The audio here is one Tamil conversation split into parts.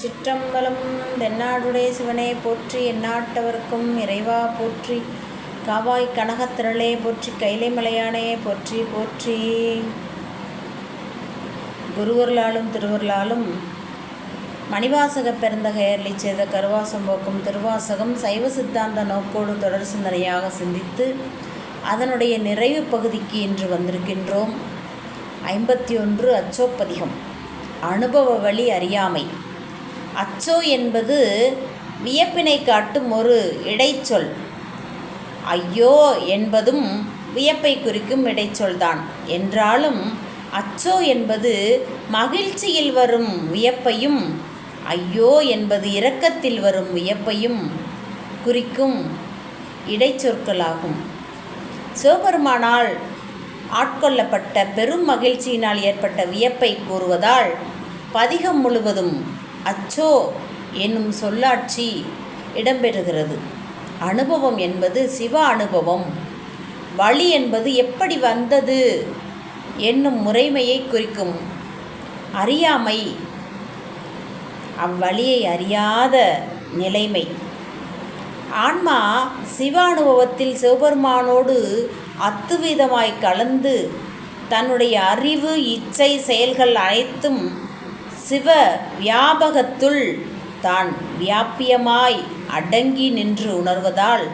சிற்றம்பலம் தென்னாடுடைய சிவனே போற்றி எந்நாட்டவர்க்கும் இறைவா போற்றி. காவாய் கனகத்திரளே போற்றி கைலை மலையானே போற்றி போற்றி. குருவர்களாலும் திருவர்களாலும் மணிவாசக பெருந்தகையர்லி செய்த கருவாசம் போக்கும் திருவாசகம் சைவ சித்தாந்த நோக்கோடு தொடர் சிந்தனையாக சிந்தித்து அதனுடைய நிறைவு பகுதிக்கு இன்று வந்திருக்கின்றோம். ஐம்பத்தி ஒன்று அச்சோப்பதிகம். அனுபவ வழி அறியாமை. அச்சோ என்பது வியப்பினை காட்டும் ஒரு இடைச்சொல். ஐயோ என்பதும் வியப்பை குறிக்கும் இடைச்சொல்தான். என்றாலும் அச்சோ என்பது மகிழ்ச்சியில் வரும் வியப்பையும் ஐயோ என்பது இரக்கத்தில் வரும் வியப்பையும் குறிக்கும் இடைச்சொற்களாகும். சிவபெருமானால் ஆட்கொள்ளப்பட்ட பெரும் மகிழ்ச்சியினால் ஏற்பட்ட வியப்பை கூறுவதால் பதிகம் முழுவதும் அச்சோ என்னும் சொல்லாட்சி இடம்பெறுகிறது. அனுபவம் என்பது சிவ அனுபவம். வழி என்பது எப்படி வந்தது என்னும் முறைமையை குறிக்கும். அறியாமை. அவ்வழியை அறியாத நிலைமை. ஆன்மா சிவ அனுபவத்தில் சிவபெருமானோடு அத்துவிதமாய் கலந்து தன்னுடைய அறிவு இச்சை செயல்கள் அனைத்தும் சிவ வியாபகத்துள் தான் வியாபியமாய் அடங்கி நின்று உணர்வதால்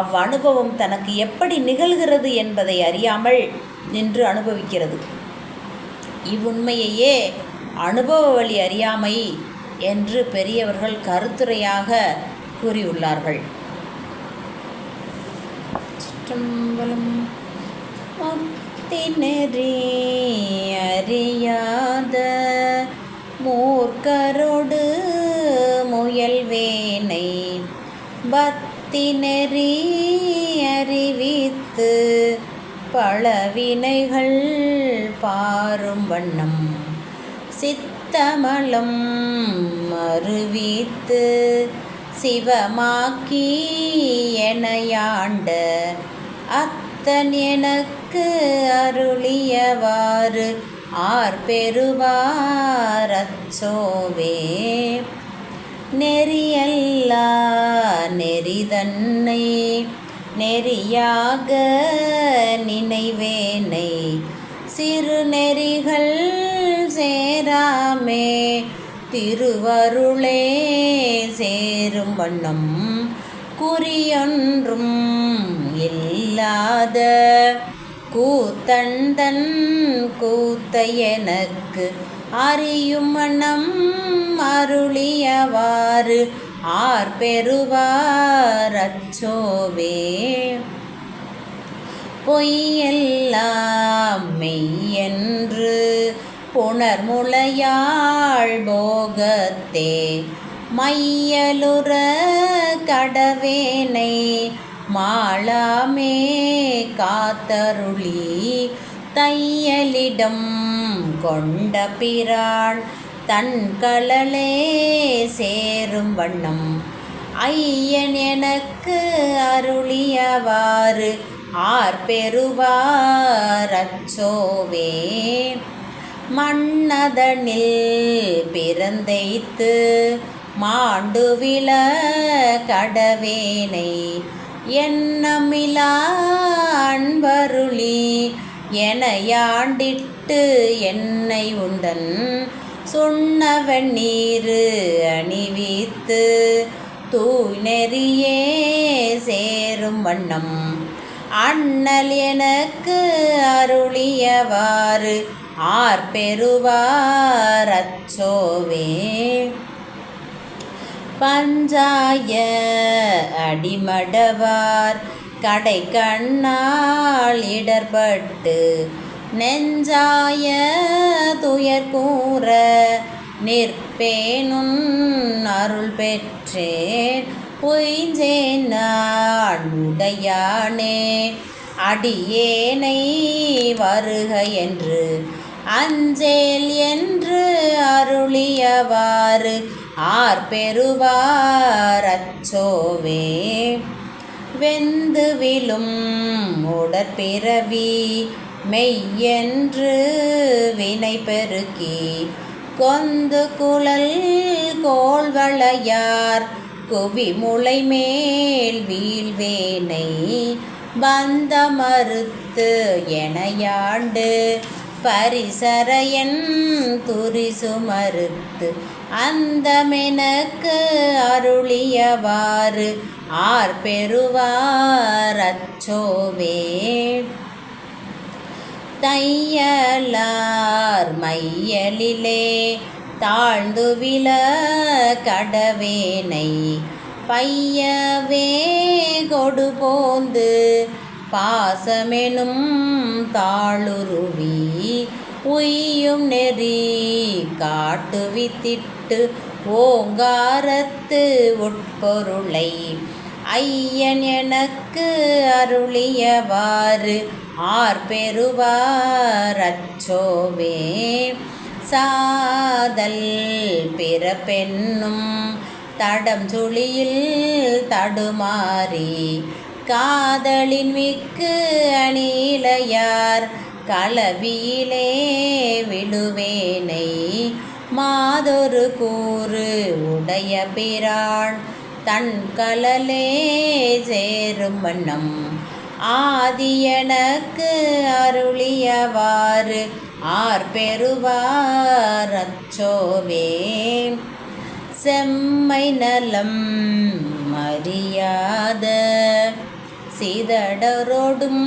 அவ்வனுபவம் தனக்கு எப்படி நிகழ்கிறது என்பதை அறியாமல் நின்று அனுபவிக்கிறது. இவ்வுண்மையையே அனுபவ வழி அறியாமை என்று பெரியவர்கள் கருத்துரையாக கூறியுள்ளார்கள். சிற்றம்பலம் அறியாத மூர்க்கரோடு முயல்வேனை பக்தி நெறி அறிவித்து பழவினைகள் பாரும் வண்ணம் சித்தமலம் மறுவித்து சிவமாக்கி எனையாண்ட அத்தன் எனக்கு அருளியவாறு ஆர் பெறுவாரச்சோவே நெறியல்லா நெறிதன்னை நெறியாக நினைவேனை. சிறு நெறிகள் சேராமே திருவருளே சேரும் வண்ணம். குறியொன்றும் இல்லாத கூத்தன் கூத்த எனக்கு அறியும் மனம் அருளியவாறு. ஆர் பெறுவார் அச்சோவே. பொய்யெல்லாம் மெய்யென்று புணர்முளையாள் போகத்தே. மையலுற கடவேனை மாளமே காத்தருளி தையலிடம் கொண்ட பிராள் தன் கலலே சேரும் வண்ணம். ஐயன் எனக்கு அருளியவாறு ஆர் பெறுவார் அச்சோவே. மன்னதனில் பிறந்தைத்து மாண்டு விழ கடவேனை எண்ணமிலா அன்பருளி எனையாண்டிட்டு என்னை உண்டன் சுண்ணவன் நீரு அணிவித்து தூய் நெறியே சேரும் வண்ணம். அண்ணல் எனக்கு அருளியவாறு ஆர் பெறுவார் அச்சோவே. பஞ்சாய அடிமடவார். கடை கண்ணால் இடர்பட்டு நெஞ்சாய துயர் கூற நிற்பேனும் அருள் பெற்றேன். பொய்ஞ்சேன் நான் உடையானே அடியேனை வருக என்று அஞ்சேல் என்று அருளியவாறு ஆர் பெறுவார் அச்சோவே. வெந்து விழும் உடற்பிறவி மெய்யென்று வினை பெருக்கி கொந்து குழல் கோள்வளையார் குவி முளை மேல் வீழ்வேனை வந்த மறுத்து எனையாண்டு பரிசரையன் துரிசு மறுத்து அந்தமெனக்கு அருளியவாறு ஆர் பெறுவார் அச்சோவே. தையலார் மையலிலே தாழ்ந்து வில கடவேனை பையவே கொடு போந்து பாசமெனும் தாளுருவி உய்யும் நெறி காட்டுவித்திட்டு ஓங்காரத்து உட்பொருளை. ஐயன் எனக்கு அருளியவாறு ஆர் பெறுவார் அச்சோவே. சாதல் பிறப்பென்னும் தடம் சுழியில் தடுமாறி காதலின் மிக்கு அணிலையார் களவியிலே விழுவேனை மாதொரு கூறு உடைய பிரான் தன் கலலே சேரும் வண்ணம். ஆதியனக்கு அருளியவாறு ஆர் பெறுவார் அச்சோவே. செம்மை நலம் மரியாத சிதடரோடும்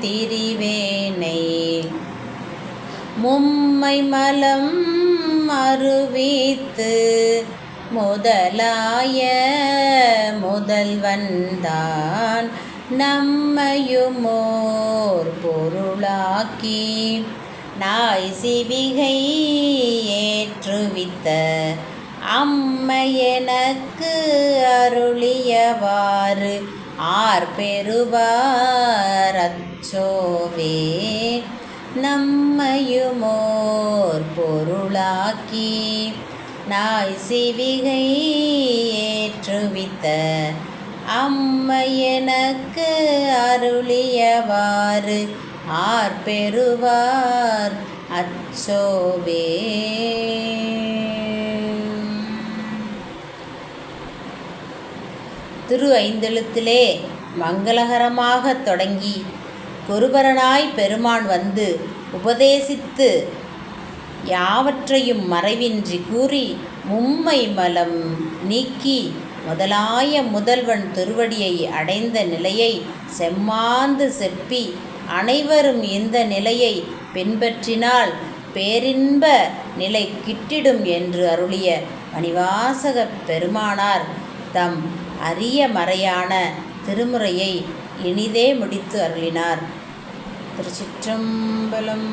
திரிவேனை. மும்மை மலம் அருவித்து முதலாய முதல்வன்தான் நம்மையுமோர் பொருளாக்கி நாய் சிவிகை ஏற்றுவித்த அம்மை எனக்கு அருளியவாறு ஆர் பெறுவார் அச்சோவே. நம்மையுமோர் பொருளாக்கி நாய் சிவிகை ஏற்றுவித்த அம்மை எனக்கு அருளியவாறு ஆர் பெறுவார் அச்சோவே. திரு ஐந்தெழுத்திலே மங்களகரமாக தொடங்கி குருபரனாய் பெருமான் வந்து உபதேசித்து யாவற்றையும் மறைவின்றி கூறி மும்மை மலம் நீக்கி முதலாய முதல்வன் திருவடியை அடைந்த நிலையை செம்மாந்து செப்பி அனைவரும் இந்த நிலையை பின்பற்றினால் பேரின்ப நிலை கிட்டிடும் என்று அருளிய மணிவாசக பெருமானார் தம் அரிய மறையான திருமுறையை இனிதே முடித்து அருளினார். திருச்சிற்றம்பலம்